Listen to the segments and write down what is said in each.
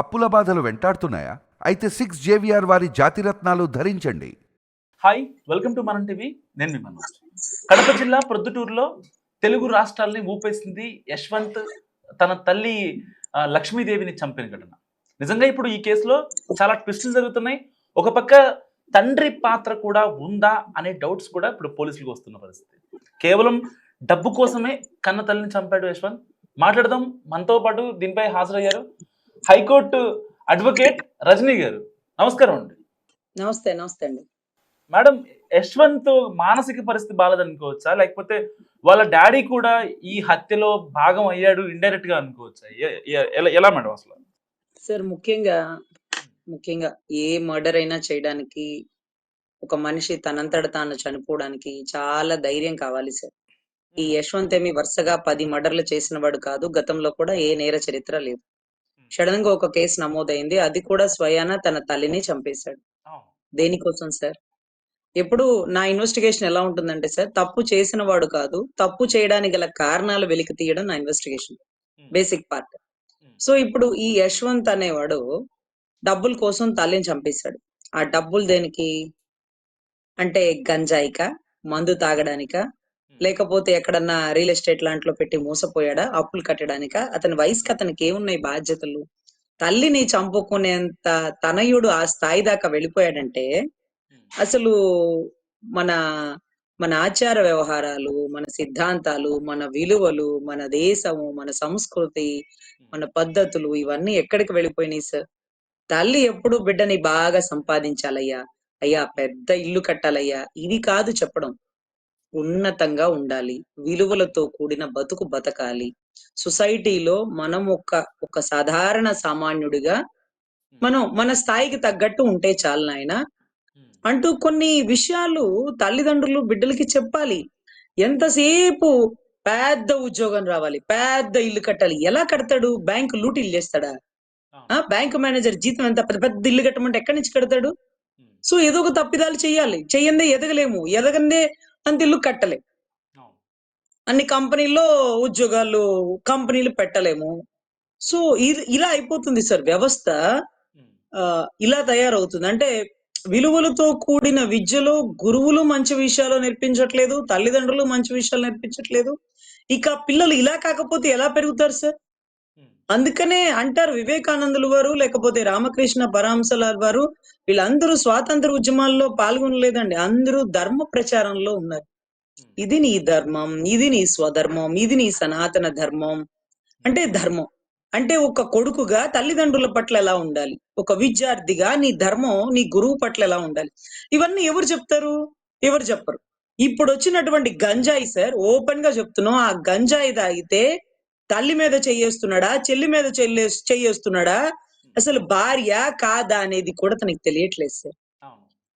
అప్పుల బాధలు వెంటాడుతున్నాయా? అయితే సిక్స్ జేవిఆర్ వారి జాతిరత్నాలు ధరించండి. Hi welcome to Manam TV నేను మీ మనోజ్. కడప జిల్లా ప్రొద్దుటూరులో తెలుగు రాష్ట్రాల్ని ఊపేసింది యశ్వంత్. తన తల్లి లక్ష్మీదేవిని చంపిన ఘటన. నిజంగా ఇప్పుడు ఈ కేసులో చాలా ట్విస్టులు జరుగుతున్నాయి. ఒక పక్క తండ్రి పాత్ర కూడా ఉందా అనే డౌట్స్ కూడా ఇప్పుడు పోలీసులకు వస్తున్న పరిస్థితి. కేవలం డబ్బు కోసమే కన్న తల్లిని చంపాడు యశ్వంత్. మాట్లాడదాం మనతో పాటు దీనిపై హాజరయ్యారు హైకోర్టు అడ్వకేట్ రజనీ గారు. నమస్కారం అండి. నమస్తే నమస్తే అండి. మేడం యశ్వంత్ మానసిక పరిస్థితి బాగాలేదనుకోవచ్చా లేకపోతే వాళ్ళ డాడీ కూడా ఈ హత్యలో భాగం అయ్యాడు ఇండైరెక్ట్గా అనుకోవచ్చా ఎలా మేడం అసలు? సార్ ముఖ్యంగా ముఖ్యంగా ఏ మర్డర్ అయినా చేయడానికి ఒక మనిషి తనంతట తాను చనిపోవడానికి చాలా ధైర్యం కావాలి సార్. ఈ యశ్వంత్ ఏమి వరుసగా పది మర్డర్లు చేసిన వాడు కాదు గతంలో కూడా ఏ నేర చరిత్ర లేదు. సడన్గా ఒక కేసు నమోదైంది. అది కూడా స్వయాన తన తల్లిని చంపేశాడు. దేనికోసం సార్? ఎప్పుడు నా ఇన్వెస్టిగేషన్ ఎలా ఉంటుందంటే సార్ తప్పు చేసిన వాడు కాదు తప్పు చేయడానికి గల కారణాలు వెలికి తీయడం నా ఇన్వెస్టిగేషన్ బేసిక్ పార్ట్. సో ఇప్పుడు ఈ యశ్వంత్ అనేవాడు డబ్బుల కోసం తల్లిని చంపేశాడు. ఆ డబ్బులు దేనికి? అంటే గంజాయిక? మందు తాగడానిక? లేకపోతే ఎక్కడన్నా రియల్ ఎస్టేట్ లాంటిలో పెట్టి మోసపోయాడా? అప్పులు కట్టడానిక? అతని వయసుకి అతనికి ఏమున్నాయి బాధ్యతలు? తల్లిని చంపుకునేంత తనయుడు ఆ స్థాయి దాకా వెళ్ళిపోయాడంటే అసలు మన మన ఆచార వ్యవహారాలు మన సిద్ధాంతాలు మన విలువలు మన దేశము మన సంస్కృతి మన పద్ధతులు ఇవన్నీ ఎక్కడికి వెళ్ళిపోయినాయి సార్? తల్లి ఎప్పుడు బిడ్డని బాగా సంపాదించాలయ్యా? అయ్యా పెద్ద ఇల్లు కట్టాలయ్యా? ఇవి కాదు చెప్పడం. ఉన్నతంగా ఉండాలి. విలువలతో కూడిన బతుకు బతకాలి. సొసైటీలో మనం ఒక ఒక సాధారణ సామాన్యుడిగా మనం మన స్థాయికి తగ్గట్టు ఉంటే చాలు నాయనా. అంటూ కొన్ని విషయాలు తల్లిదండ్రులు బిడ్డలకి చెప్పాలి. ఎంతసేపు పెద్ద ఉద్యోగం రావాలి పెద్ద ఇల్లు కట్టాలి ఎలా కడతాడు? బ్యాంకు లూటీలు చేస్తాడా? ఆ బ్యాంక్ మేనేజర్ జీతం ఎంత? పెద్ద పెద్ద ఇల్లు కట్టమంటే ఎక్కడి నుంచి కడతాడు? సో ఏదో ఒక తప్పిదాలు చేయాలి. చెయ్యందే ఎదగలేము. ఎదగందే అంత ఇల్లు కట్టలేము అన్ని కంపెనీల్లో ఉద్యోగాలు కంపెనీలు పెట్టలేము. సో ఇది ఇలా అయిపోతుంది సార్ వ్యవస్థ. ఇలా తయారవుతుంది. అంటే విలువలతో కూడిన విద్యలో గురువులు మంచి విషయాలు నేర్పించట్లేదు తల్లిదండ్రులు మంచి విషయాలు నేర్పించట్లేదు. ఇక పిల్లలు ఇలా కాకపోతే ఎలా పెరుగుతారు సార్? అందుకనే అంటారు వివేకానందులు వారు లేకపోతే రామకృష్ణ పరహంసల వారు వీళ్ళందరూ స్వాతంత్ర ఉద్యమాల్లో పాల్గొనలేదండి. అందరూ ధర్మ ప్రచారంలో ఉన్నారు. ఇది నీ ధర్మం ఇది నీ స్వధర్మం ఇది నీ సనాతన ధర్మం. అంటే ధర్మం. అంటే ఒక కొడుకుగా తల్లిదండ్రుల పట్ల ఎలా ఉండాలి? ఒక విద్యార్థిగా నీ ధర్మం నీ గురువు పట్ల ఎలా ఉండాలి? ఇవన్నీ ఎవరు చెప్తారు? ఎవరు చెప్పరు. ఇప్పుడు వచ్చినటువంటి గంజాయి సార్ ఓపెన్గా చెప్తున్నాం. ఆ గంజాయి తాగితే తల్లి మీద చెయ్యేస్తున్నాడా చెల్లి మీద చెల్లే చెయ్యేస్తున్నాడా అసలు భార్య కాదా అనేది కూడా తనకి తెలియట్లేదు సార్.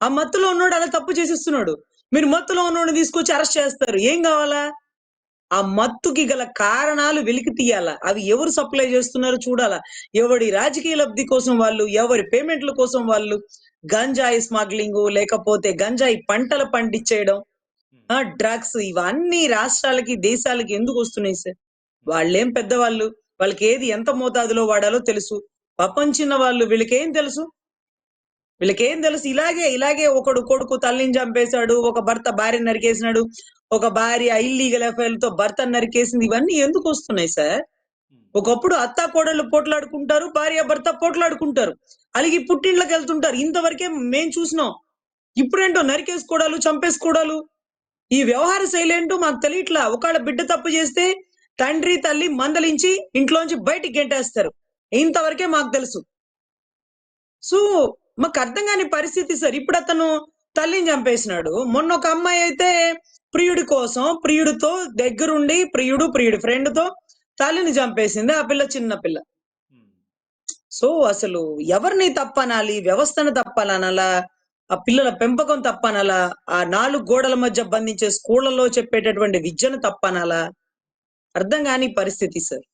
ఆ మత్తులో ఉన్నాడు అలా తప్పు చేసేస్తున్నాడు. మీరు మత్తులో ఉన్నోడిని తీసుకొచ్చి అరెస్ట్ చేస్తారు. ఏం కావాలా? ఆ మత్తుకి గల కారణాలు వెలికి తీయాలా? అవి ఎవరు సప్లై చేస్తున్నారో చూడాలా? ఎవడి రాజకీయ లబ్ధి కోసం వాళ్ళు ఎవరి పేమెంట్ల కోసం వాళ్ళు గంజాయి స్మగ్లింగ్ లేకపోతే గంజాయి పంటలు పండించేయడం ఆ డ్రగ్స్ ఇవన్నీ రాష్ట్రాలకి దేశాలకి ఎందుకు వస్తున్నాయి సార్? వాళ్ళేం పెద్దవాళ్ళు? వాళ్ళకి ఏది ఎంత మోతాదులో వాడాలో తెలుసు. ప్రపంచిన వాళ్ళు వీళ్ళకేం తెలుసు? వీళ్ళకేం తెలుసు? ఇలాగే ఇలాగే ఒకడు కొడుకు తల్లిని చంపేశాడు ఒక భర్త భార్య నరికేసినాడు ఒక భార్య ఇల్లీగల్తో భర్త నరికేసింది ఇవన్నీ ఎందుకు వస్తున్నాయి సార్? ఒకప్పుడు అత్త కోడళ్ళు పోట్లాడుకుంటారు భార్య భర్త పోట్లాడుకుంటారు అలాగే పుట్టింట్లోకి వెళ్తుంటారు. ఇంతవరకే మేం చూసినాం. ఇప్పుడేంటో నరికేసుకోవడాలు చంపేసుకోవడాలు ఈ వ్యవహార శైలి ఏంటో మాకు తెలియట్లా. ఒకళ్ళ బిడ్డ తప్పు చేస్తే తండ్రి తల్లి మందలించి ఇంట్లోంచి బయటికి గెంటేస్తారు. ఇంతవరకే మాకు తెలుసు. సో మాకు అర్థం కాని పరిస్థితి సార్. ఇప్పుడు అతను తల్లిని చంపేసినాడు. మొన్న ఒక అమ్మాయి అయితే ప్రియుడి కోసం ప్రియుడితో దగ్గరుండి ప్రియుడు ప్రియుడి ఫ్రెండ్తో తల్లిని చంపేసింది. ఆ పిల్ల చిన్న పిల్ల. సో అసలు ఎవరిని తప్పనాలి? వ్యవస్థను తప్పాలనాలా ఆ పిల్లల పెంపకం తప్పనాలా ఆ నాలుగు గోడల మధ్య బంధించే స్కూళ్ళలో చెప్పేటటువంటి విద్యను తప్పనాలా అర్థం కాని పరిస్థితి సార్.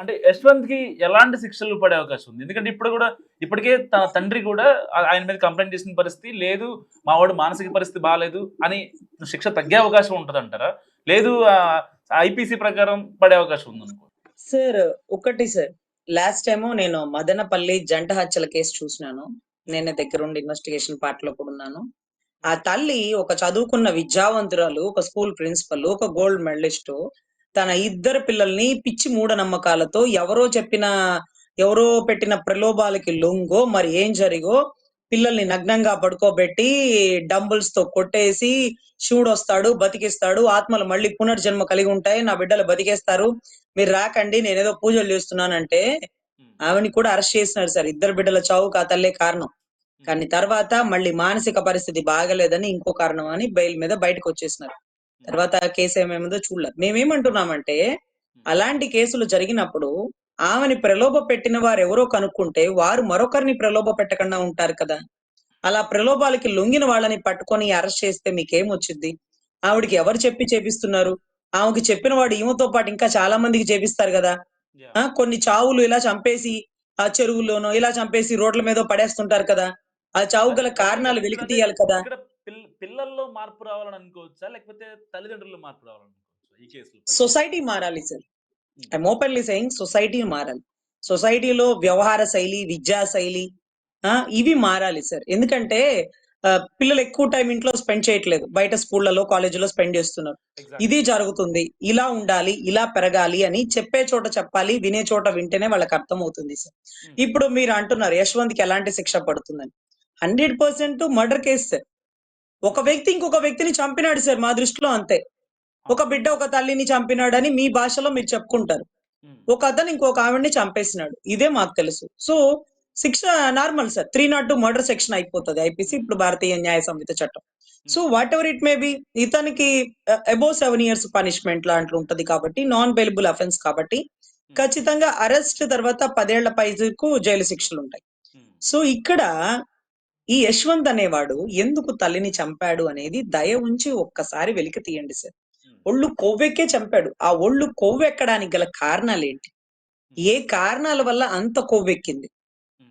అంటే యశ్వంత్కి ఎలాంటి శిక్షలు పడే అవకాశం ఉంది? ఎందుకంటే ఇప్పుడు కూడా ఇప్పటికే తన తండ్రి కూడా ఆయన మీద కంప్లైంట్ చేసిన పరిస్థితి లేదు మా వాడు మానసిక పరిస్థితి బాగాలేదు అని శిక్ష తగ్గే అవకాశం ఉంటుంది అంటారా లేదు ఐపీసీ ప్రకారం పడే అవకాశం ఉంది అనుకో. సార్ ఒకటి సార్ లాస్ట్ టైము నేను మదనపల్లి జంట హత్యల కేసు చూసినాను. నేనే దగ్గరుండి ఇన్వెస్టిగేషన్ పార్ట్లో కూడా ఉన్నాను. ఆ తల్లి ఒక చదువుకున్న విద్యావంతురాలు ఒక స్కూల్ ప్రిన్సిపల్ ఒక గోల్డ్ మెడలిస్ట్ తన ఇద్దరు పిల్లల్ని పిచ్చి మూఢనమ్మకాలతో ఎవరో చెప్పిన ఎవరో పెట్టిన ప్రలోభాలకి లొంగో మరి ఏం జరిగో పిల్లల్ని నగ్నంగా పడుకోబెట్టి డంబుల్స్తో కొట్టేసి శివుడు వస్తాడు బతికిస్తాడు. ఆత్మలు మళ్ళీ పునర్జన్మ కలిగి ఉంటాయి. నా బిడ్డలు బతికేస్తారు. మీరు రాకండి నేనేదో పూజలు చేస్తున్నానంటే ఆవిని కూడా అరెస్ట్ చేసినారు సార్. ఇద్దరు బిడ్డల చావుకు ఆ తల్లే కారణం కానీ తర్వాత మళ్ళీ మానసిక పరిస్థితి బాగలేదని ఇంకో కారణం అని బెయిల్ మీద బయటకు వచ్చేసినారు. తర్వాత కేసు ఏమేమిందో చూడలేదు. మేమేమంటున్నామంటే అలాంటి కేసులు జరిగినప్పుడు ఆమెని ప్రలోభ పెట్టిన వారు ఎవరో కనుక్కుంటే వారు మరొకరిని ప్రలోభ పెట్టకుండా ఉంటారు కదా. అలా ప్రలోభాలకి లొంగిన వాళ్ళని పట్టుకొని అరెస్ట్ చేస్తే మీకేం వచ్చింది ఆవిడకి ఎవరు చెప్పి చేపిస్తున్నారు? ఆమెకి చెప్పిన వాడు ఈమెతో పాటు ఇంకా చాలా మందికి చేపిస్తారు కదా. ఆ కొన్ని చావులు ఇలా చంపేసి ఆ చెరువుల్లోనో ఇలా చంపేసి రోడ్ల మీద పడేస్తుంటారు కదా. ఆ చావు గల కారణాలు వెలికి తీయాలి కదా. పిల్ల- పిల్లల్లో మార్పు రావాలని అనుకోవచ్చా? లేకపోతే తల్లిదండ్రుల్లో మార్పు రావాలని అనుకోవచ్చా ఈ కేసులో సొసైటీ మారాలి sir. I'm openly saying society మారాలి. సొసైటీలో వ్యవహార శైలి విద్యా శైలి ఆ ఇవి మారాలి సార్. ఎందుకంటే పిల్లలు ఎక్కువ టైం ఇంట్లో స్పెండ్ చేయట్లేదు. బయట స్కూళ్ళలో కాలేజీలో స్పెండ్ చేస్తున్నారు. ఇది జరుగుతుంది. ఇలా ఉండాలి ఇలా పెరగాలి అని చెప్పే చోట చెప్పాలి వినే చోట వింటేనే వాళ్ళకి అర్థం అవుతుంది సార్. ఇప్పుడు మీరు అంటున్నారు యశ్వంత్కి ఎలాంటి శిక్ష పడుతుందని. Hundred percent murder case sir. ఒక వ్యక్తి ఇంకొక వ్యక్తిని చంపినాడు సార్ మా దృష్టిలో అంతే. ఒక బిడ్డ ఒక తల్లిని చంపినాడని మీ భాషలో మీరు చెప్పుకుంటారు. ఒక అతను ఇంకొక ఆవిడ్ని చంపేసినాడు. ఇదే మాకు తెలుసు. సో శిక్ష normal sir. Three not two murder section అయిపోతుంది. ఐపీసీ ఇప్పుడు భారతీయ న్యాయ సంహిత చట్టం. So whatever it may be ఇతనికి అబౌవ్ సెవెన్ ఇయర్స్ పనిష్మెంట్ లాంటి ఉంటది కాబట్టి నాన్ బెయిలబుల్ అఫెన్స్ కాబట్టి ఖచ్చితంగా అరెస్ట్ తర్వాత పదేళ్ళ పైకు జైలు శిక్షలు ఉంటాయి. సో ఇక్కడ ఈ యశ్వంత్ అనేవాడు ఎందుకు తల్లిని చంపాడు అనేది దయ ఉంచి ఒక్కసారి వెలికి తీయండి సార్. ఒళ్ళు కొవ్వెక్కే చంపాడు. ఆ ఒళ్ళు కొవ్వెక్కడానికి గల కారణాలు ఏంటి ఏ కారణాల వల్ల అంత కొవ్వెక్కింది.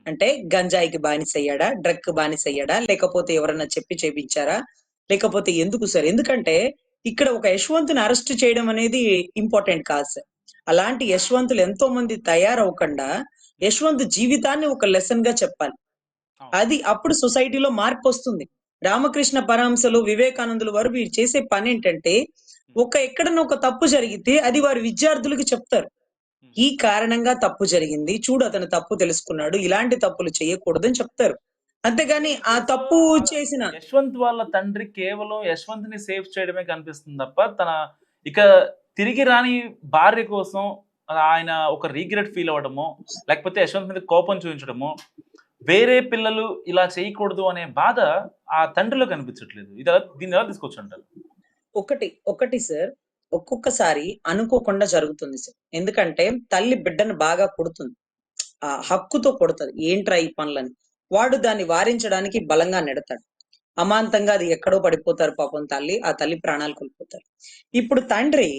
అంటే గంజాయికి బానిసయ్యాడా? డ్రగ్ బానిసయ్యాడా? లేకపోతే ఎవరన్నా చెప్పి చేపించారా? లేకపోతే ఎందుకు సార్? ఎందుకంటే ఇక్కడ ఒక యశ్వంతుని అరెస్ట్ చేయడం అనేది ఇంపార్టెంట్ కాదు సార్. అలాంటి యశ్వంతులు ఎంతో మంది తయారవకుండా యశ్వంత్ జీవితాన్ని ఒక లెసన్గా చెప్పాలి. అది అప్పుడు సొసైటీలో మార్పు వస్తుంది రామకృష్ణ పరహంసలు వివేకానందులు వారు వీరు చేసే పని ఏంటంటే ఒక ఎక్కడన్నా ఒక తప్పు జరిగితే అది వారి విద్యార్థులకు చెప్తారు. ఈ కారణంగా తప్పు జరిగింది చూడు అతను తప్పు తెలుసుకున్నాడు ఇలాంటి తప్పులు చేయకూడదని చెప్తారు. అంతేగాని ఆ తప్పు చేసిన యశ్వంత్ వాళ్ళ తండ్రి కేవలం యశ్వంత్ని సేవ్ చేయడమే కనిపిస్తుంది తప్ప తన ఇక తిరిగి రాని భార్య కోసం ఆయన ఒక రీగ్రెట్ ఫీల్ అవ్వడము లేకపోతే యశ్వంత్ మీద కోపం చూపించడము వేరే పిల్లలు ఇలా చేయకూడదు అనే బాధ ఆ తండ్రిలో కనిపించట్లేదు. ఇది దీన్ని ఎలా తీసుకొచ్చి అంటారు ఒకటి ఒకటి సార్ ఒక్కొక్కసారి అనుకోకుండా జరుగుతుంది సార్. ఎందుకంటే తల్లి బిడ్డను బాగా కొడుతుంది ఆ హక్కుతో కొడుతుంది ఏంట్రా ఈ పనులని? వాడు దాన్ని వారించడానికి బలంగా నెడతాడు. అమాంతంగా అది ఎక్కడో పడిపోతారు పాపం తల్లి ఆ తల్లి ప్రాణాలు కోల్పోతారు. ఇప్పుడు తండ్రి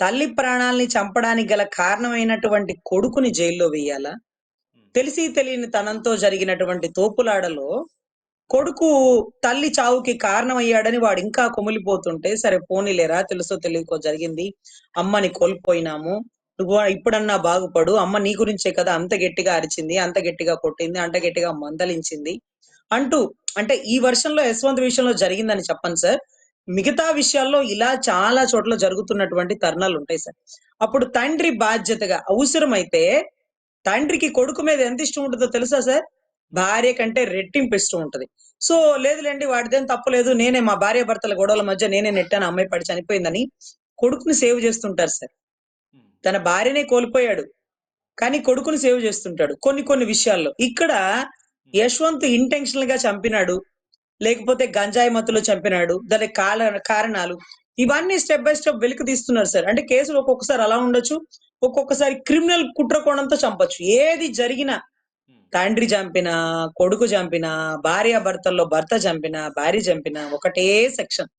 తల్లి ప్రాణాల్ని చంపడానికి గల కారణమైనటువంటి కొడుకుని జైల్లో వేయాలా? తెలిసి తెలియని తనంతో జరిగినటువంటి తోపులాడలో కొడుకు తల్లి చావుకి కారణమయ్యాడని వాడు ఇంకా కుమిలిపోతుంటే సరే పోనీలేరా తెలుసో తెలియకో జరిగింది. అమ్మని కోల్పోయినాము. నువ్వు ఇప్పుడన్నా బాగుపడు. అమ్మ నీ గురించే కదా అంత గట్టిగా అరిచింది అంత గట్టిగా కొట్టింది అంత గట్టిగా మందలించింది అంటూ అంటే ఈ వర్షంలో యశ్వంత్ విషయంలో జరిగిందని చెప్పండి సార్. మిగతా విషయాల్లో ఇలా చాలా చోట్ల జరుగుతున్నటువంటి తరుణాలు ఉంటాయి సార్. అప్పుడు తండ్రి బాధ్యతగా అవసరమైతే తండ్రికి కొడుకు మీద ఎంత ఇష్టం ఉంటుందో తెలుసా సార్? భార్య కంటే రెట్టింపు ఇష్టం ఉంటది. సో లేదులేండి వాడిదేం తప్పలేదు నేనే మా భార్య భర్తల గొడవల మధ్య నేనే నెట్టాను అమ్మాయి పడి చనిపోయిందని కొడుకుని సేవ్ చేస్తుంటారు సార్. తన భార్యనే కోల్పోయాడు కానీ కొడుకుని సేవ్ చేస్తుంటాడు కొన్ని కొన్ని విషయాల్లో. ఇక్కడ యశ్వంత్ ఇంటెన్షనల్గా చంపినాడు లేకపోతే గంజాయి మత్తులో చంపినాడు దాని కాల కారణాలు ఇవన్నీ స్టెప్ బై స్టెప్ వెలికి తీస్తున్నారు సార్. అంటే కేసులు ఒక్కొక్కసారి అలా ఉండొచ్చు ఒక్కొక్కసారి క్రిమినల్ కుట్ర కోణంతో చంపొచ్చు. ఏది జరిగినా తండ్రి చంపిన కొడుకు చంపిన భార్య భర్తల్లో భర్త చంపిన భార్య చంపిన ఒకటే సెక్షన్.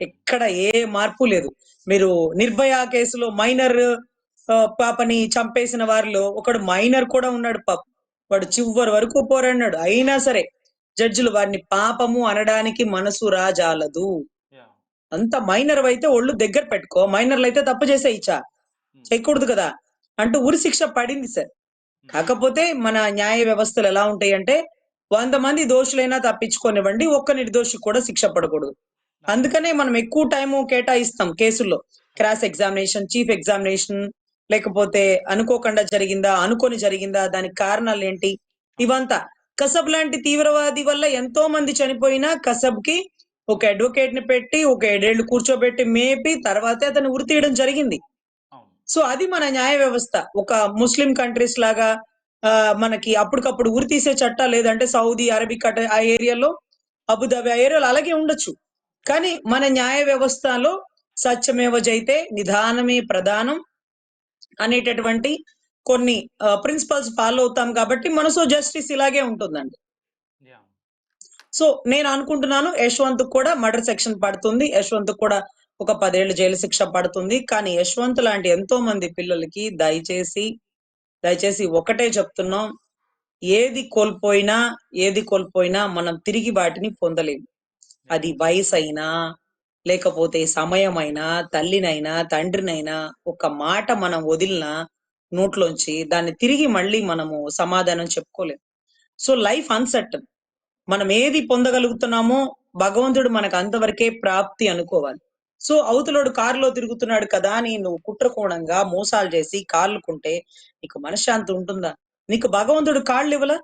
ఎక్కడ ఏ మార్పు లేదు. మీరు నిర్భయ కేసులో మైనర్ పాపని చంపేసిన వారిలో ఒకడు మైనర్ కూడా ఉన్నాడు పాప. వాడు చివరి వరకు పోరాడినాడు. అయినా సరే జడ్జిలు వారిని పాపము అనడానికి మనసు రాజాలదు. అంత మైనర్ అయితే ఒళ్ళు దగ్గర పెట్టుకో. మైనర్లు అయితే తప్పు చేసే ఇచ్చా చేయకూడదు కదా అంటూ ఉరి శిక్ష పడింది సార్. కాకపోతే మన న్యాయ వ్యవస్థలు ఎలా ఉంటాయి అంటే వంద మంది దోషులైనా తప్పించుకోనివ్వండి ఒక్క నిర్దోషి కూడా శిక్ష పడకూడదు. అందుకనే మనం ఎక్కువ టైము కేటాయిస్తాం కేసుల్లో. క్రాస్ ఎగ్జామినేషన్ చీఫ్ ఎగ్జామినేషన్ లేకపోతే అనుకోకుండా జరిగిందా అనుకొని జరిగిందా దానికి కారణాలు ఏంటి ఇవంతా. కసబ్ లాంటి తీవ్రవాది వల్ల ఎంతో మంది చనిపోయినా కసబ్కి ఒక అడ్వకేట్ని పెట్టి ఒక ఏడేళ్ళు కూర్చోబెట్టి మేపి తర్వాతే అతను ఉరి తీయడం జరిగింది. సో అది మన న్యాయ వ్యవస్థ. ఒక ముస్లిం కంట్రీస్ లాగా ఆ, మనకి అప్పటికప్పుడు ఉరి తీసే చట్టాలు లేదంటే సౌదీ అరబిక్ అట- ఆ ఏరియాలో అబుదాబి ఆ ఏరియాలో అలాగే ఉండొచ్చు. కానీ మన న్యాయ వ్యవస్థలో సత్యమేవ జైతే నిదానమే ప్రధానం అనేటటువంటి కొన్ని ప్రిన్సిపల్స్ ఫాలో అవుతాం కాబట్టి మనసు జస్టిస్ ఇలాగే ఉంటుందండి. సో నేను అనుకుంటున్నాను యశ్వంత్ కూడా మర్డర్ సెక్షన్ పడుతుంది. యశ్వంత్ కూడా ఒక పదేళ్ళు జైలు శిక్ష పడుతుంది. కానీ యశ్వంత్ లాంటి ఎంతో మంది పిల్లలకి దయచేసి దయచేసి ఒకటే చెప్తున్నాం. ఏది కోల్పోయినా ఏది కోల్పోయినా మనం తిరిగి వాటిని పొందలేము. అది వయసు అయినా లేకపోతే సమయమైనా తల్లినైనా తండ్రినైనా ఒక మాట మనం వదిలినా నోట్లోంచి దాన్ని తిరిగి మళ్ళీ మనము సమాధానం చెప్పుకోలేము. So life uncertain. మనం ఏది పొందగలుగుతున్నామో భగవంతుడు మనకు అంతవరకే ప్రాప్తి అనుకోవాలి. సో అవతలోడు కారులో తిరుగుతున్నాడు కదా అని నువ్వు కుట్రకోణంగా మోసాలు చేసి కాళ్ళుకుంటే నీకు మనశ్శాంతి ఉంటుందా? నీకు భగవంతుడు కాళ్ళు ఇవ్వలా?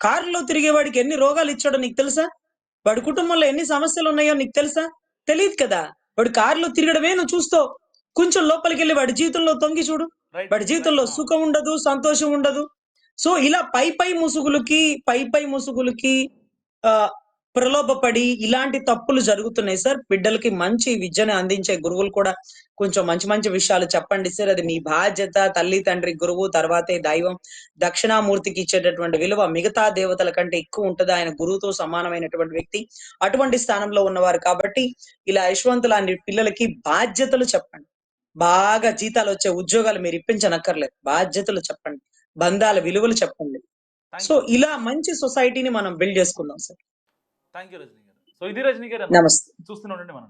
కారులో తిరిగేవాడికి ఎన్ని రోగాలు ఇచ్చాడో నీకు తెలుసా? వాడి కుటుంబంలో ఎన్ని సమస్యలు ఉన్నాయో నీకు తెలుసా? తెలియదు కదా. వాడు కారులో తిరగడమే నువ్వు చూస్తావు. కొంచెం లోపలికి వెళ్ళి వాడి జీవితంలో తొంగి చూడు. వాడి జీవితంలో సుఖం ఉండదు సంతోషం ఉండదు. సో ఇలా పై పై ముసుగులకి పై పై ముసుగులకి ఆ ప్రలోభపడి ఇలాంటి తప్పులు జరుగుతున్నాయి సార్. బిడ్డలకి మంచి విద్యను అందించే గురువులు కూడా కొంచెం మంచి మంచి విషయాలు చెప్పండి సార్. అది మీ బాధ్యత తల్లి తండ్రి గురువు తర్వాతే దైవం. దక్షిణామూర్తికి ఇచ్చేటటువంటి విలువ మిగతా దేవతల కంటే ఎక్కువ ఉంటుంది. ఆయన గురువుతో సమానమైనటువంటి వ్యక్తి. అటువంటి స్థానంలో ఉన్నవారు కాబట్టి ఇలా యశ్వంత్ లాంటి పిల్లలకి బాధ్యతలు చెప్పండి. బాగా జీతాలు వచ్చే ఉద్యోగాలు మీరు ఇప్పించనక్కర్లేదు. బాధ్యతలు చెప్పండి. బంధాల విలువలు చెప్పండి. సో ఇలా మంచి సొసైటీని మనం బిల్డ్ చేసుకుందాం సార్. థ్యాంక్ యూ రజనీ గారు. సో ఇది రజనీ గారు నమస్తే. చూస్తూనే ఉండండి మనం